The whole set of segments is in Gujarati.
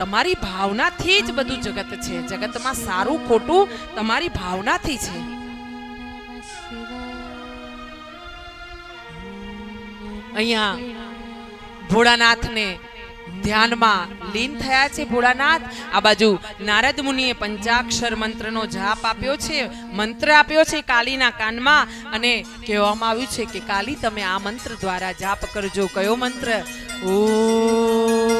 તમારી ભાવનાથી જ બધું જગત છે. જગતમાં સારું ખોટું તમારી ભાવનાથી છે. અહીંયા ભોળાનાથને ધ્યાનમાં લીન થયા છે ભોળાનાથ. આ બાજુ નારદ મુનિએ પંચાક્ષર મંત્રનો જાપ આપ્યો છે, મંત્ર આપ્યો છે કાલીના કાનમાં અને કહેવામાં આવ્યું છે કે કાલી તમે આ મંત્ર દ્વારા જાપ કરજો. કયો મંત્ર? ઓ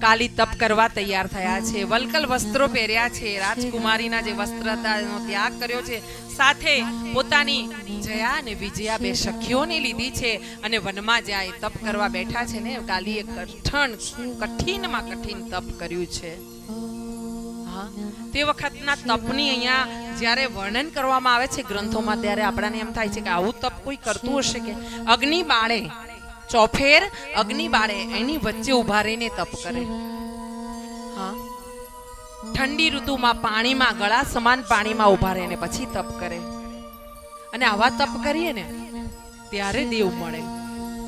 કાલી તપ કરવા તૈયાર થયા છે. વલકલ વસ્ત્રો પહેર્યા છે. રાજકુમારીના જે વસ્ત્ર હતા ત્યાગ કર્યો છે. સાથે પોતાની જયા અને વિજયા બે સખીઓને લીધી છે અને વનમાં જાય તપ કરવા બેઠા છે ને, કાલીએ કઠણ, કઠિનમાં કઠિન તપ કર્યું છે. તે વખતના તપની અહીંયા જ્યારે વર્ણન કરવામાં આવે છે ગ્રંથોમાં, ત્યારે આપણાને એમ થાય છે કે આવું તપ કોઈ કરતું હશે કે? અગ્નિ બાળે ચોફેર અગ્નિ બાળે એની વચ્ચે ઊભા રહીને તપ કરે ઠંડી ઋતુમાં પાણીમાં ગળા સમાન પાણીમાં ઊભા રહીને પછી તપ કરે। અને આવા તપ કરીએ ને, ત્યારે દેવ મળે।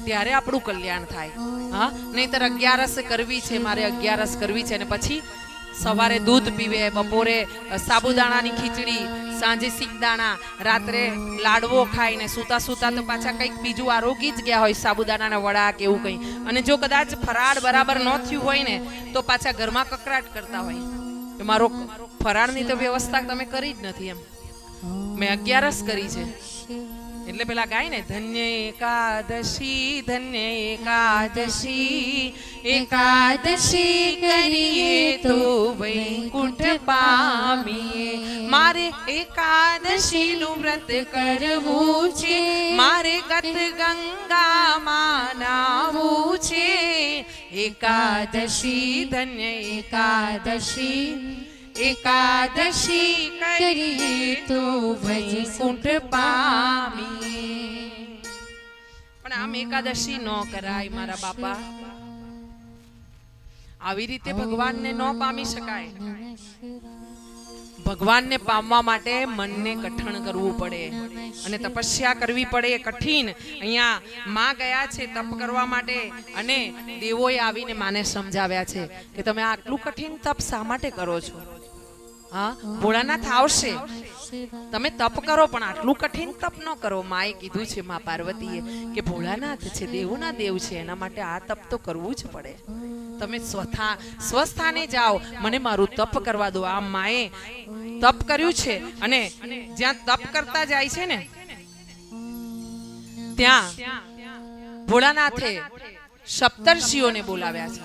ત્યારે આપણું કલ્યાણ થાય। હા? નહીતર અગિયારસ કરવી છે, મારે અગિયારસ કરવી છે અને પછી સવારે દૂધ પીવે, બપોરે સાબુદાણાની ખીચડી, સાંજે સિંગદાણા, રાત્રે લાડવો ખાઈને સૂતા સૂતા તો પાછા કંઈક બીજું આરોગી જ ગયા હોય, સાબુદાણાના વડા કે એવું કંઈ. અને જો કદાચ ફરાળ બરાબર ન થયું હોય ને, તો પાછા ઘરમાં કકરાટ કરતા હોય. કે મારો ફરાળની તો વ્યવસ્થા તમે કરી જ નથી એમ. મેં અગિયારસ કરી છે. એટલે પેલા ગાય ને, ધન્ય એકાદશી ધન્ય એકાદશી એકાદશી કરીએ તો વૈકુંઠ પામીએ. મારે એકાદશી નું વ્રત કરવું છે, મારે ગત ગંગા માનાવું છે. એકાદશી, ધન્ય એકાદશી એકાદશી કરી તો વૈકુંઠ પામી પણ આમ એકાદશી ન કરાય મારા બાપા આવી રીતે ભગવાનને ન પામી શકાય ભગવાનને પામવા માટે મનને કઠણ કરવું પડે અને તપસ્યા કરવી પડે કઠિન અહીંયા માં ગયા છે તપ કરવા માટે અને દેવોએ આવીને માને સમજાવ્યા છે કે તમે આટલું કઠિન તપ શા માટે કરો છો? હા, ભોળાનાથ આવશે. તમે તપ કરો, પણ આટલું કઠિન તપ ન કરો. માએ કીધું છે મા પાર્વતીએ કે ભોળાનાથ છે, દેવોના દેવ છે, એના માટે આ તપ તો કરવું જ પડે. તમે સ્વથા, સ્વસ્થાને જાઓ. મને મારું તપ કરવા દો. આ માએ તપ કર્યું છે અને જ્યાં તપ કરતા જાય છે ને, ત્યાં ભોળાનાથે સપ્તર્ષિઓને બોલાવ્યા છે.